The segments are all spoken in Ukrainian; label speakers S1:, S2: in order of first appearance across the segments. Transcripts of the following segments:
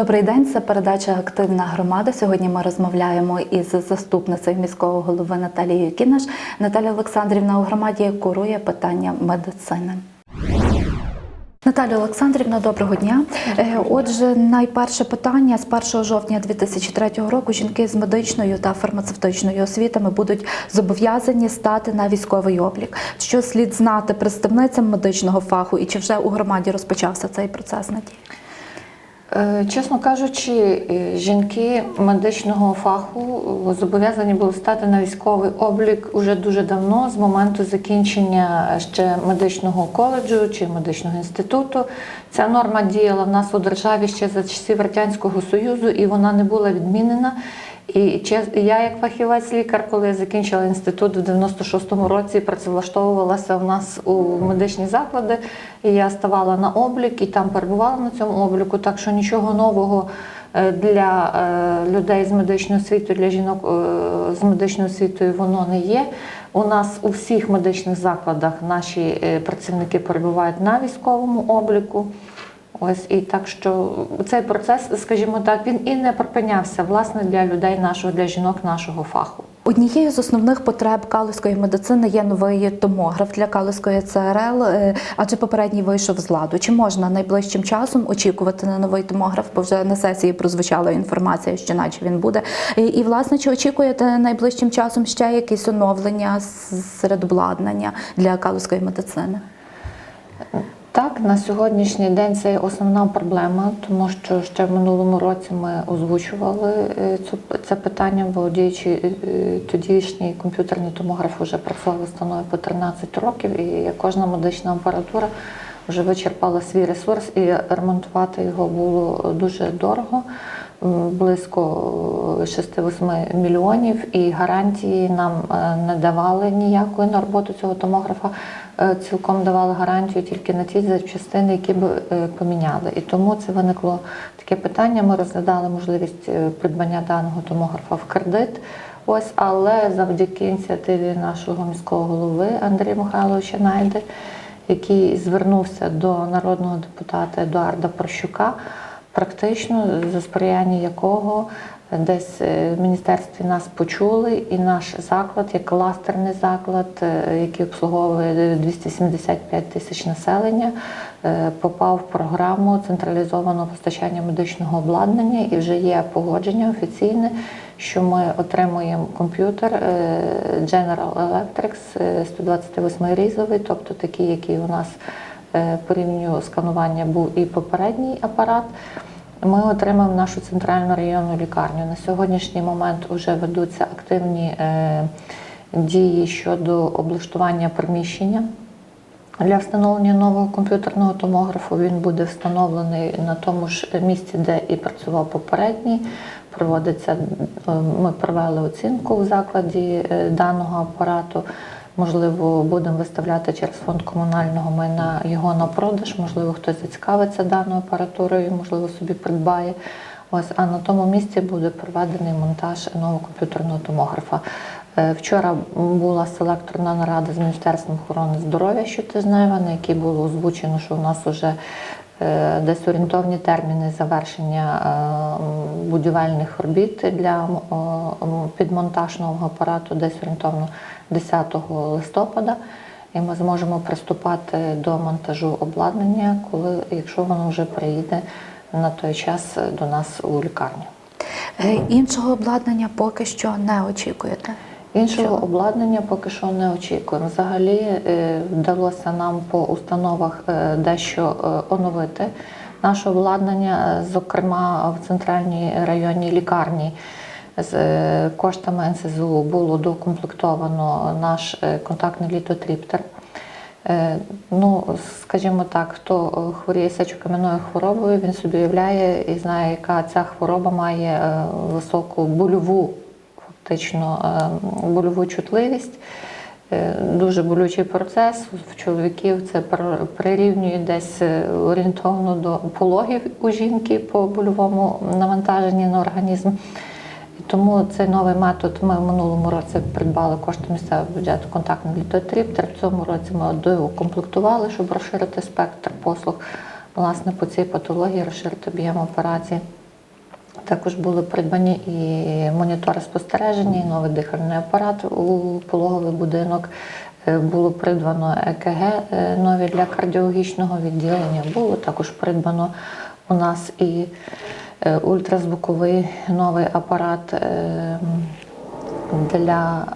S1: Добрий день, це передача Активна громада. Сьогодні ми розмовляємо із заступницею міського голови Наталією Кінаш. Наталя Олександрівна у громаді курує питання медицини. Наталя Олександрівна, доброго дня. Е, Отже, найперше питання з 1 жовтня 2003 року жінки з медичною та фармацевтичною освітами будуть зобов'язані стати на військовий облік. Що слід знати представницям медичного фаху і чи вже у громаді розпочався цей процес Надії?
S2: Е, Чесно кажучи, е, жінки медичного фаху е, зобов'язані були стати на військовий облік уже дуже давно, з моменту закінчення ще медичного коледжу чи медичного інституту. Ця норма діяла в нас у державі ще за часів Радянського Союзу, і вона не була відмінена. І я, як фахівець лікар, коли я закінчила інститут в 96-му році, працевлаштовувалася в нас у медичні заклади, і я ставала на облік і там перебувала на цьому обліку. Так що нічого нового е, для е, людей з медичною освітою, для жінок е, з медичною освітою воно не є. У нас у всіх медичних закладах наші працівники перебувають на військовому обліку. Ось і так, що цей процес, скажімо так, він і не припинявся власне для людей нашого, для жінок нашого фаху.
S1: Однією з основних потреб калузької медицини є новий томограф для калузької ЦРЛ, е, адже попередній вийшов з ладу. Чи можна найближчим часом очікувати на новий томограф? Бо вже на сесії прозвучала інформація, що наче він буде. І, і власне, чи очікуєте найближчим часом ще якісь оновлення серед обладнання для калузької медицини?
S2: Так, на сьогоднішній день це основна проблема, тому що ще в минулому році ми озвучували е, це питання, бо діючий е, тодішній комп'ютерний томограф вже працював установі по 13 років, і кожна медична апаратура вже вичерпала свій ресурс, і ремонтувати його було дуже дорого. Близько 6-8 мільйонів, і гарантії нам е, не давали ніякої на роботу цього томографа. Е, Цілком давали гарантію тільки на ті запчастини, які б е, поміняли. І тому це виникло таке питання. Ми розглядали можливість придбання даного томографа в кредит. Ось, але завдяки ініціативі нашого міського голови Андрія Михайловича Найди, який звернувся до народного депутата Едуарда Прощука, практично за сприяння якого десь е, в міністерстві нас почули, і наш заклад, як кластерний заклад, е, який обслуговує 275 тисяч населення, е, попав в програму централізованого постачання медичного обладнання. І вже є погодження офіційне, що ми отримуємо комп'ютер General Electric е, 128 різовий, тобто такий, який у нас е, по рівню сканування був і попередній апарат. Ми отримаємо нашу центральну районну лікарню. На сьогоднішній момент вже ведуться активні е, дії щодо облаштування приміщення. Для встановлення нового комп'ютерного томографу він буде встановлений на тому ж місці, де і працював попередній. Проводиться, е, ми провели оцінку в закладі даного апарату. Можливо, будемо виставляти через фонд комунального майна його на продаж. Можливо, хтось зацікавиться даною апараурою, можливо, собі придбає. Ось, а на тому місці буде проведений монтаж нового комп'ютерного томографа. Е, Вчора була селекторна нарада з Міністерством охорони здоров'я щотижнева, на якій було озвучено, що у нас вже десь орієнтовні терміни завершення е, будівельних робіт для м, о, м, підмонтаж нового апарату десь орієнтовно 10 листопада. І ми зможемо приступати до монтажу обладнання, коли, якщо воно вже приїде на той час до нас у лікарню.
S1: Е, Іншого обладнання поки що не очікуєте.
S2: Іншого обладнання поки що не очікуємо. Взагалі е, вдалося нам по установах е, дещо е, оновити наше обладнання, зокрема в центральній районній лікарні. З коштами НСЗУ було докомплектовано наш контактний літотріптер. Ну, скажімо так, хто хворіє сечокам'яною хворобою, він собі уявляє і знає, яка ця хвороба має високу больову фактично е, больову чутливість. Е, Дуже болючий процес. В чоловіків це прирівнює десь е, орієнтовно до пологів у жінки по больовому навантаженні на організм. Тому цей новий метод ми в минулому році придбали кошти місцевого бюджету контактний літотріптер. В цьому році ми доукомплектували, щоб розширити спектр послуг власне по цій патології, розширити об'єм операцій. Також були придбані і монітори спостереження, і новий дихальний апарат у пологовий будинок. Е, Було придбано ЕКГ е, нові для кардіологічного відділення. Було також придбано у нас і е, ультразвуковий новий апарат для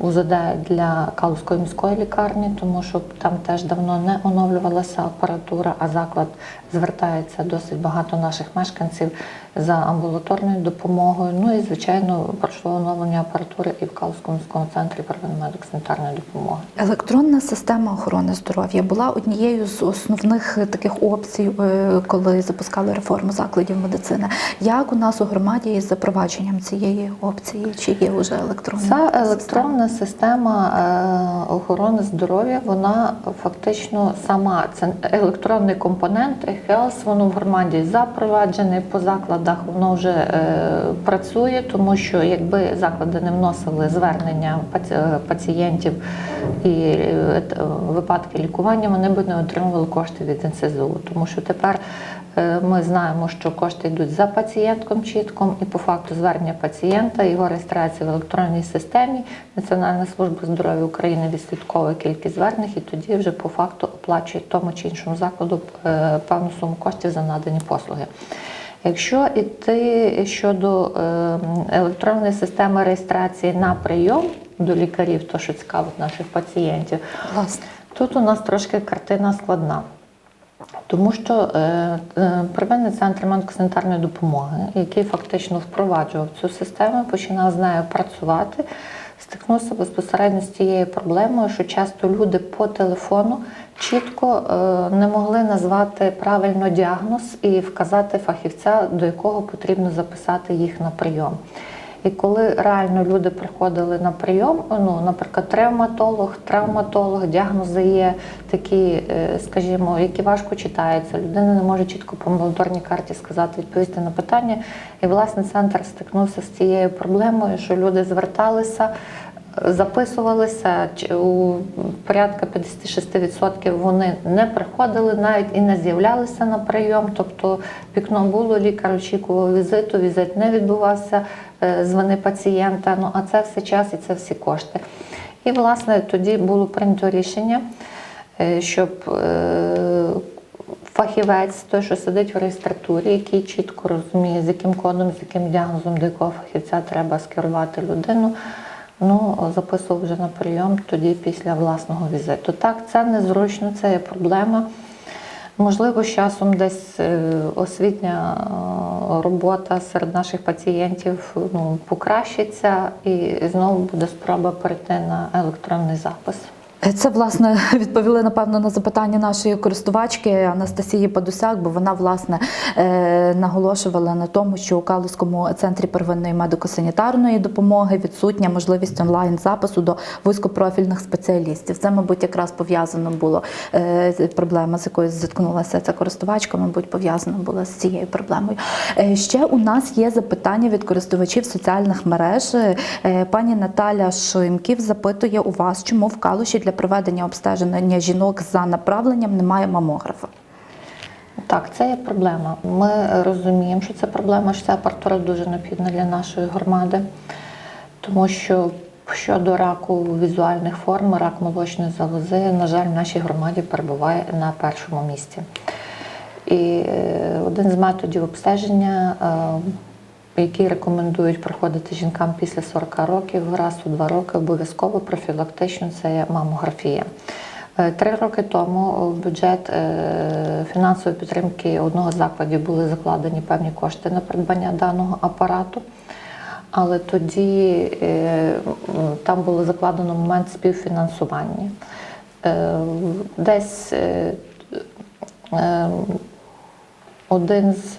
S2: УЗД для Калузької міської лікарні, тому що там теж давно не оновлювалася апаратура, а заклад звертається досить багато наших мешканців за амбулаторною допомогою. Ну і звичайно пройшло оновлення апаратури і в Калузькому центрі первинної медико-санітарної допомоги.
S1: Електронна система охорони здоров'я була однією з основних таких опцій, е, коли запускали реформу закладів медицини. Як у нас у громаді із запровадженням цієї опції? Чи є вже електронна
S2: Ця
S1: система?
S2: електронна система е, охорони здоров'я, вона фактично сама це електронний компонент eHealth, воно в громаді запроваджене по закладах, воно вже е, працює, тому що якби заклади не вносили звернення паці- е, пацієнтів і е, випадки лікування, вони б не отримували кошти від НСЗУ, тому що тепер. Е, Ми знаємо, що кошти йдуть за пацієнтком чітком, і по факту звернення пацієнта, його реєстрація в електронній системі. Національна служба здоров'я України відслідковує кількість звернень і тоді вже по факту оплачує тому чи іншому закладу е, певну суму коштів за надані послуги. Якщо йти щодо е, електронної системи реєстрації на прийом до лікарів, то що цікавить наших пацієнтів,
S1: Власне.
S2: Тут у нас трошки картина складна. Тому що е, е, первинний центр медико-санітарної допомоги, який фактично впроваджував цю систему, починав з нею працювати, стикнувся безпосередньо з тією проблемою, що часто люди по телефону чітко е, не могли назвати правильно діагноз і вказати фахівця, до якого потрібно записати їх на прийом. І коли реально люди приходили на прийом, ну, наприклад, травматолог, травматолог, діагнози є такі, е, скажімо, які важко читаються. Людина не може чітко по амбулаторній карті сказати, відповісти на питання. І власне центр стикнувся з цією проблемою, що люди зверталися. Записувалися у порядка 56% вони не приходили навіть і не з'являлися на прийом. Тобто вікно було, лікар очікував візиту, візит не відбувався, е, дзвони пацієнта. Ну а це все час і це всі кошти. І власне тоді було прийнято рішення, е, щоб е, фахівець, той, що сидить в реєстратурі, який чітко розуміє, з яким кодом, з яким діагнозом, до якого фахівця треба скерувати людину. Ну, записував вже на прийом тоді після власного візиту. Так, це незручно, це є проблема. Можливо, з часом десь е, освітня е, робота серед наших пацієнтів ну, покращиться і знову буде спроба перейти на електронний запис.
S1: Це власне відповіли напевно на запитання нашої користувачки Анастасії Падусяк, бо вона власне е, наголошувала на тому, що у Калузькому центрі первинної медико-санітарної допомоги відсутня можливість онлайн запису до вузькопрофільних спеціалістів. Це, мабуть, якраз пов'язано було е, проблема, з якою зіткнулася ця користувачка, мабуть, пов'язана була з цією проблемою. Е, ще у нас є запитання від користувачів соціальних мереж. Пані Наталя Шимків запитує у вас, чому в Калуші для проведення обстеження жінок за направленням немає мамографа.
S2: Так, це є проблема. Ми розуміємо, що це проблема, що ця апаратура дуже необхідна для нашої громади, тому що щодо раку візуальних форм, рак молочної залози, на жаль, в нашій громаді перебуває на першому місці. І е, один з методів обстеження, е, який рекомендують проходити жінкам після 40 років, раз у два роки обов'язково профілактично, це є мамографія. Е, Три роки тому в бюджет е, фінансової підтримки одного з закладів були закладені певні кошти на придбання даного апарату. Але тоді е, там було закладено момент співфінансування. Десь один з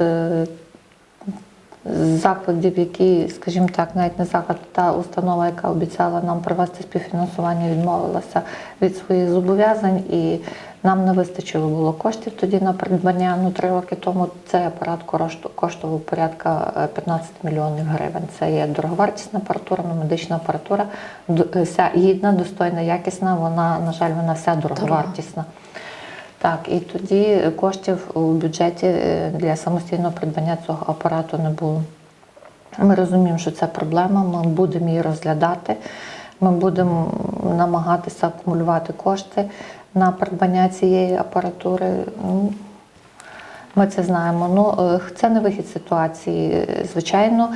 S2: закладів, які, скажімо так, навіть не заклад, та установа, яка обіцяла нам провести співфінансування, відмовилася від своїх зобов'язань, і нам не вистачило було коштів тоді на придбання. Ну, три роки тому цей апарат кошту- коштував порядка е, 15 мільйонів гривень. Це є дороговартісна апаратура, ну, медична апаратура, д- вся гідна, достойна, якісна. Вона, на жаль, вона вся дороговартісна. Так, і тоді коштів у бюджеті е, для самостійного придбання цього апарату не було. Ми розуміємо, що це проблема, ми будемо її розглядати. Ми будемо намагатися акумулювати кошти на придбання цієї апаратури. Ну, Ми це знаємо. Ну, е, це не вихід ситуації, е, звичайно.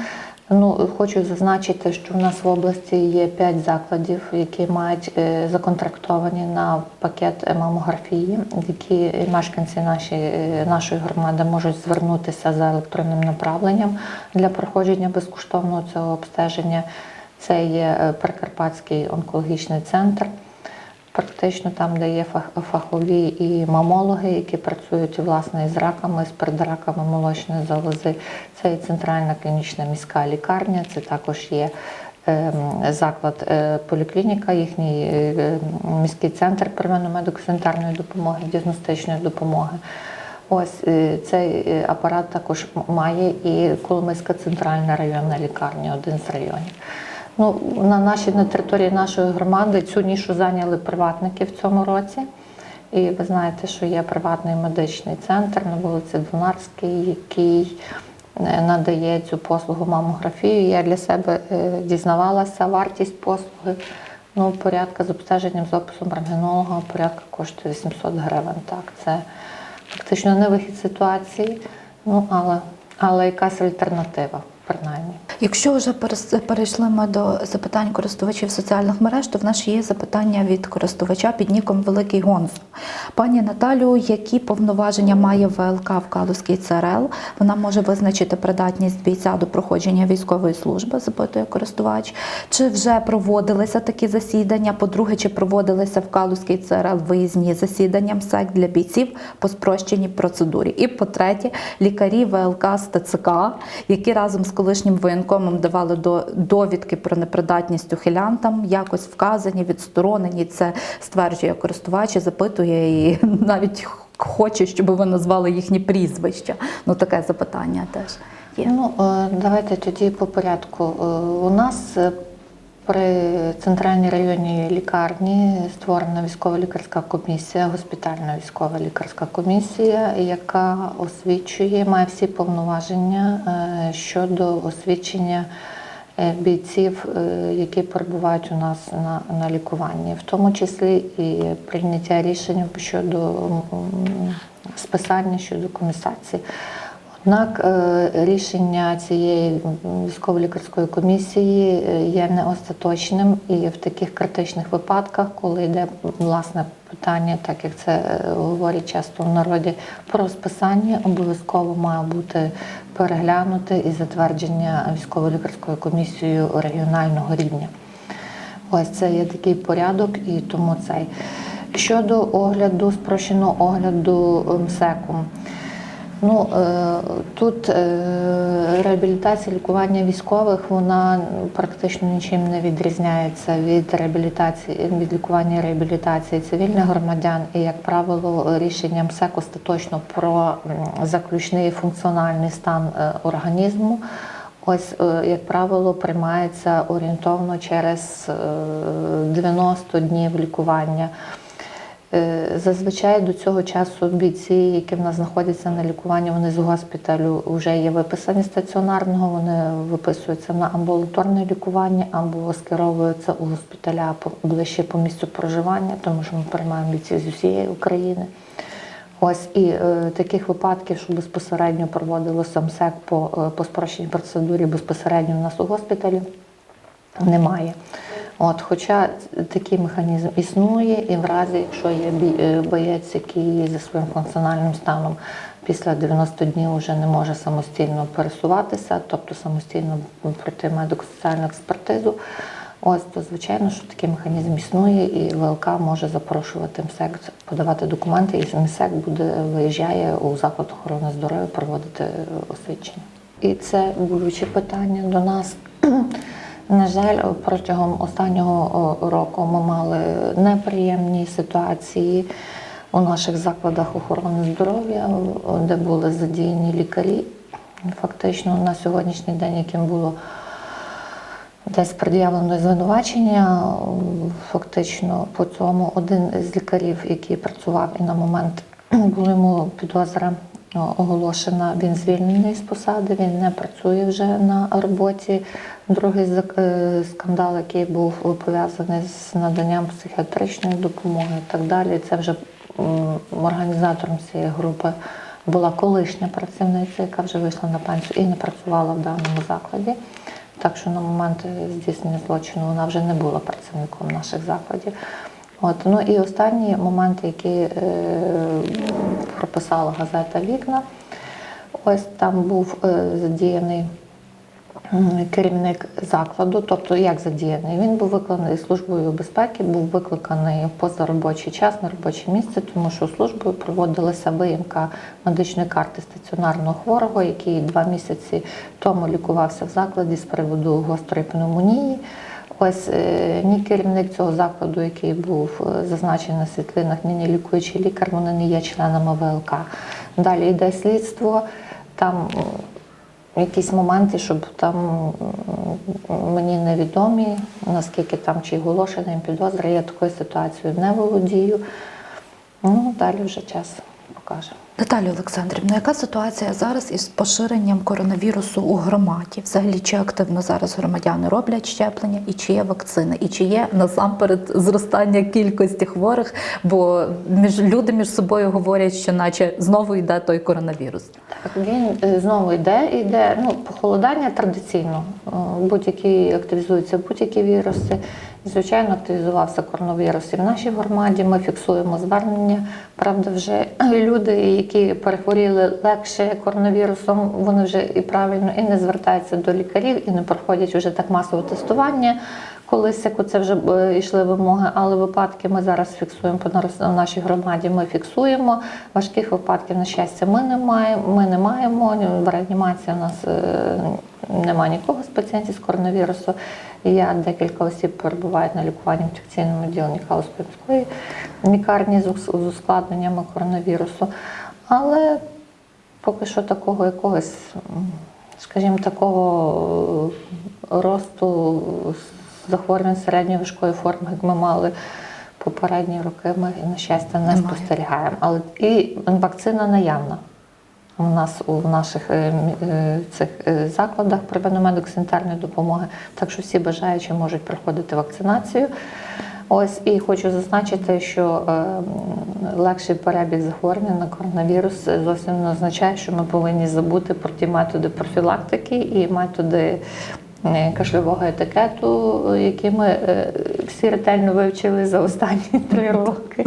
S2: Ну, хочу зазначити, що в нас в області є 5 закладів, які мають е, законтрактовані на пакет мамографії, які мешканці наші, е, нашої громади можуть звернутися за електронним направленням для проходження безкоштовного цього обстеження. Це є е, Прикарпатський онкологічний центр практично там, де є фахові і мамологи, які працюють власне із раками, з передраками молочної залози. Це і центральна клінічна міська лікарня, це також є ем, заклад е, поліклініка, їхній е, міський центр первинної медико-санітарної допомоги, діагностичної допомоги. Ось е, цей апарат також має і Коломийська центральна районна лікарня, один з районів. Ну, на нашій на території нашої громади цю нішу зайняли приватники в цьому році. І ви знаєте, що є приватний медичний центр на вулиці Донарській, який е, надає цю послугу мамографію. Я для себе е, дізнавалася вартість послуги. Ну, порядка з обстеженням з описом рентгенолога порядка коштує 800 гривень. Так, це фактично не вихід ситуації, ну але, але якась альтернатива, принаймні.
S1: Якщо вже перейшли ми до запитань користувачів соціальних мереж, то в нас є запитання від користувача під ніком Великий Гонзо. Пані Наталю, які повноваження має ВЛК в Калузькій ЦРЛ? Вона може визначити придатність бійця до проходження військової служби, запитує користувач. Чи вже проводилися такі засідання? По-друге, чи проводилися в Калузькій ЦРЛ виїзні засідання МСЕК для бійців по спрощеній процедурі? І по-третє, лікарі ВЛК з ТЦК, які разом з колишнім воєнкомом давали до довідки про непридатність ухилянтам, якось вказані, відсторонені. Це стверджує користувач запитує і навіть хоче, щоб ви назвали їхні прізвища. Ну таке запитання теж.
S2: Ну, е, давайте тоді по порядку. Е, У нас е, при центральній районній лікарні створена військова лікарська комісія, госпітальна військова лікарська комісія, яка освічує, має всі повноваження е, щодо освічення е, бійців, е, які перебувають у нас на, на лікуванні, в тому числі і прийняття рішень щодо списання щодо комісації. Однак е, рішення цієї військово-лікарської комісії е, є не остаточним і в таких критичних випадках, коли йде власне питання, так як це е, говорять часто в народі, про списання, обов'язково має бути переглянуте і затвердження військово-лікарською комісією регіонального рівня. Ось це є такий порядок, і тому цей. Щодо огляду, спрощеного огляду МСЕКу. Ну, е, тут е, реабілітація лікування військових вона практично нічим не відрізняється від реабілітації від лікування реабілітації цивільних громадян. І, як правило, рішення МСЕК остаточно про заключний функціональний стан е, організму. Ось, як правило, приймається орієнтовно через е, 90 днів лікування. Е, Зазвичай до цього часу бійці, які в нас знаходяться на лікуванні, вони з госпіталю вже є виписані стаціонарного, вони виписуються на амбулаторне лікування або скеровуються у госпіталя ближче по місцю проживання, тому що ми приймаємо бійців з усієї України. Ось і е, таких випадків, що безпосередньо проводилося МСЕК по, е, по спрощеній процедурі безпосередньо у нас у госпіталі, немає. От, хоча такий механізм існує, і в разі, якщо є е, боєць, який за своїм функціональним станом після 90 днів вже не може самостійно пересуватися, тобто самостійно пройти медико-соціальну експертизу, ось то звичайно, що такий механізм існує, і ВЛК може запрошувати МСЕК подавати документи, і МСЕК буде виїжджає у заклад охорони здоров'я проводити е, освідчення. І це болюче питання до нас. На жаль, протягом останнього року ми мали неприємні ситуації у наших закладах охорони здоров'я, де були задіяні лікарі. Фактично на сьогоднішній день, яким було десь пред'явлено звинувачення, фактично по цьому один з лікарів, який працював і на момент була йому підозра оголошена. Він звільнений з посади, він не працює вже на роботі. Другий е, скандал, який був пов'язаний з наданням психіатричної допомоги і так далі. Це вже організатором цієї групи була колишня працівниця, яка вже вийшла на пенсію і не працювала в даному закладі. Так що на момент здійснення злочину вона вже не була працівником наших закладів. От, ну і останні моменти, які е, прописала газета Вікна. Ось там був е, задіяний керівник закладу, тобто як задіяний, він був викликаний службою безпеки, був викликаний в позаробочий час на робоче місце, тому що службою проводилася виїмка медичної карти стаціонарного хворого, який два місяці тому лікувався в закладі з приводу гострої пневмонії. Ось е, ні керівник цього закладу, який був е, зазначений на світлинах, ні ні лікуючий лікар, вони не є членами ВЛК. Далі йде слідство, там якісь моменти, щоб там мені невідомі, наскільки там чи оголошена їм підозра, я такою ситуацією не володію. Ну, далі вже час покаже.
S1: Наталію Олександрівну, яка ситуація зараз із поширенням коронавірусу у громаді? Взагалі, чи активно зараз громадяни роблять щеплення, і чи є вакцини, і чи є насамперед зростання кількості хворих? Бо між люди між собою говорять, що наче знову йде той коронавірус.
S2: Так, він е, знову йде, йде ну, похолодання традиційно. Е, Будь-які активізуються будь-які віруси. Звичайно, активізувався коронавірус і в нашій громаді. Ми фіксуємо звернення. Правда, вже люди, які перехворіли легше коронавірусом, вони вже і правильно і не звертаються до лікарів, і не проходять вже так масове тестування. Колись як це вже е, йшли вимоги, але випадки ми зараз фіксуємо по в нашій громаді. Ми фіксуємо важких випадків. На щастя, ми не маємо. Ми не маємо в реанімації. У нас е, немає нікого з пацієнтів з коронавірусу. Я декілька осіб перебувають на лікуванні в інфекційному відділенні Калуської лікарні з ускладненнями коронавірусу. Але поки що такого якогось, скажімо, такого е, росту захворювань середньої важкої форми, як ми мали попередні роки, ми, на щастя, не
S1: Немає.
S2: спостерігаємо. Але і вакцина наявна. У нас у наших е, е, цих закладах первинної медико-санітарної допомоги, так що всі бажаючі можуть проходити вакцинацію. Ось і хочу зазначити, що е, легший перебіг захворювання на коронавірус зовсім не означає, що ми повинні забути про ті методи профілактики і методи е, кашльового етикету, які ми е, всі ретельно вивчили за останні три роки.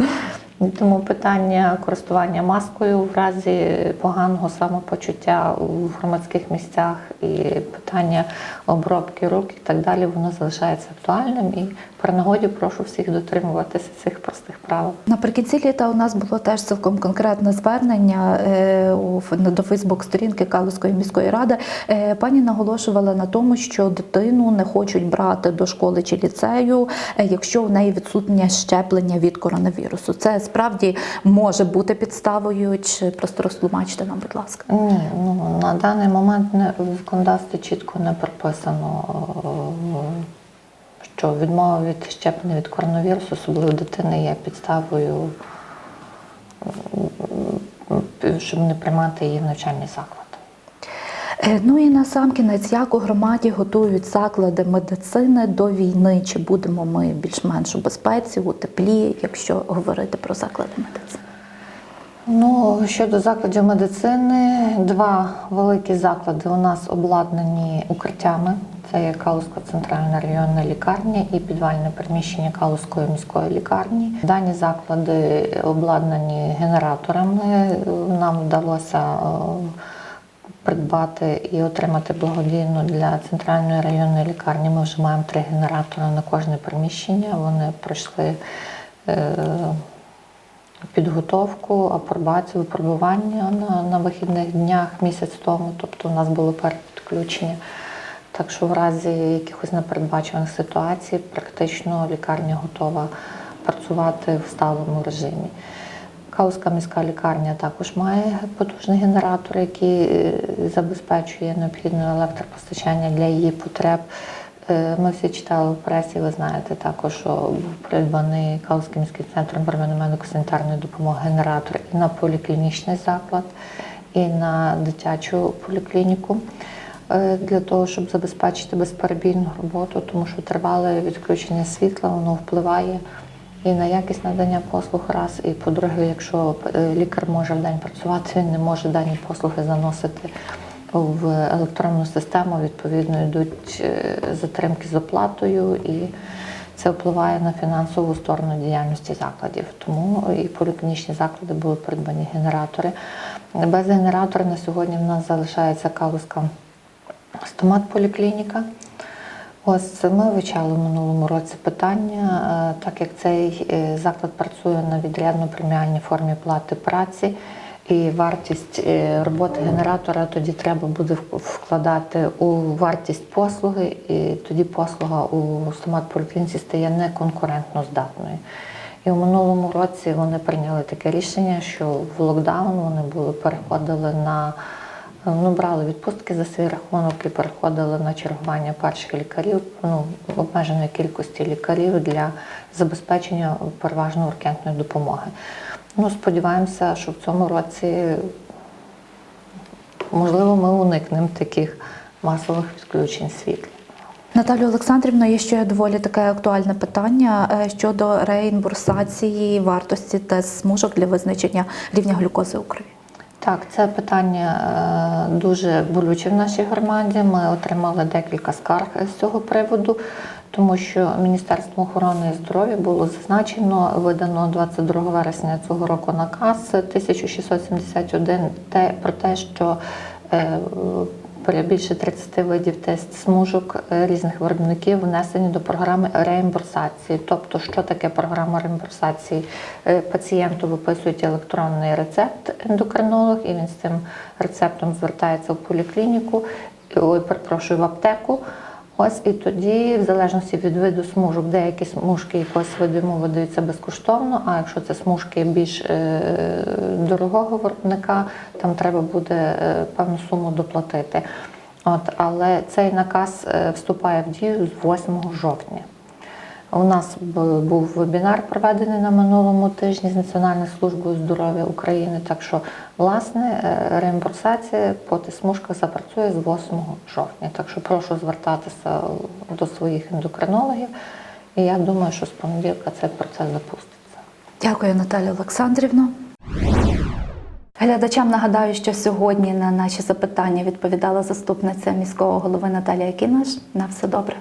S2: Тому питання користування маскою в разі поганого самопочуття у громадських місцях і питання обробки рук і так далі, воно залишається актуальним. І при нагоді прошу всіх дотримуватися цих простих правил.
S1: Наприкінці літа у нас було теж цілком конкретне звернення е, до Фейсбук-сторінки Калуської міської ради. Е, Пані наголошувала на тому, що дитину не хочуть брати до школи чи ліцею, е, якщо у неї відсутнє щеплення від коронавірусу. Це справді може бути підставою, чи просто розтлумачте нам, будь ласка.
S2: Ні, ну на даний момент не в законодавстві чітко не прописано, е, що відмова від щеплення від коронавірусу, особливо дитини, є підставою, щоб не приймати її в навчальний заклад.
S1: Е, Ну і на сам кінець, як у громаді готують заклади медицини до війни? Чи будемо ми більш-менш у безпеці, у теплі, якщо говорити про заклади медицини?
S2: Ну, щодо закладів медицини, два великі заклади у нас обладнані укриттями. Це є Калузька центральна районна лікарня і підвальне приміщення Калузької міської лікарні. Дані заклади обладнані генераторами. Нам вдалося е, придбати і отримати благодійно для центральної районної лікарні. Ми вже маємо три генератори на кожне приміщення. Вони пройшли. е, підготовку, апробацію, випробування на, на вихідних днях місяць тому. Тобто у нас було перепідключення. Так що в разі якихось непередбачених ситуацій практично лікарня готова працювати в сталому режимі. Калузька міська лікарня також має потужний генератор, який е, забезпечує необхідне електропостачання для її потреб. Е, Ми всі читали в пресі, ви знаєте також, що був придбаний Калузьким міським центром медико-санітарної допомоги генератор і на поліклінічний заклад, і на дитячу поліклініку е, для того, щоб забезпечити безперебійну роботу, тому що тривале відключення світла воно впливає і на якість надання послуг раз, і по-друге, якщо е, лікар може в день працювати, він не може дані послуги заносити в електронну систему, відповідно йдуть е, затримки з оплатою, і це впливає на фінансову сторону діяльності закладів. Тому і поліклінічні заклади були придбані генератори. Без генератора на сьогодні в нас залишається Калузька стомат-поліклініка. Ось ми вивчали в минулому році питання, е, так як цей е, заклад працює на відрядно преміальній формі плати праці, і вартість е, роботи генератора тоді треба буде вкладати у вартість послуги, і тоді послуга у стомат-поліклініці стає неконкурентно здатною. І в минулому році вони прийняли таке рішення, що в локдаун вони були переходили на ну, брали відпустки за свій рахунок і переходили на чергування перших лікарів, ну, обмеженої кількості лікарів для забезпечення переважно ургентної допомоги. Ну, сподіваємося, що в цьому році можливо ми уникнемо таких масових відключень світла.
S1: Наталю Олександрівно, є ще доволі таке актуальне питання е, щодо реімбурсації вартості тест смужок для визначення рівня глюкози у крові.
S2: Так, це питання е, дуже болюче в нашій громаді. Ми отримали декілька скарг з цього приводу, тому що Міністерство охорони здоров'я було зазначено, видано 22 вересня цього року наказ 1671 те, про те, що е, більше 30 видів тест смужок е, різних виробників внесені до програми реімбурсації. Тобто, що таке програма реімбурсації? Е, Пацієнту виписують електронний рецепт ендокринолог, і він з цим рецептом звертається в поліклініку, ой, перепрошую, в аптеку. Ось і тоді, в залежності від виду смужок, деякі смужки якогось виду йому видаються безкоштовно, а якщо це смужки більш е, дорогого виробника, там треба буде е, певну суму доплатити. От, але цей наказ е, вступає в дію з 8 жовтня. У нас був вебінар проведений на минулому тижні з Національною службою здоров'я України. Так що, власне, е, реімбурсація по тисмушках запрацює з 8 жовтня. Так що прошу звертатися до своїх ендокринологів. І я думаю, що з понеділка цей процес запуститься.
S1: Дякую, Наталю Олександрівно. Глядачам нагадаю, що сьогодні на наші запитання відповідала заступниця міського голови Наталія Кінаш. На все добре.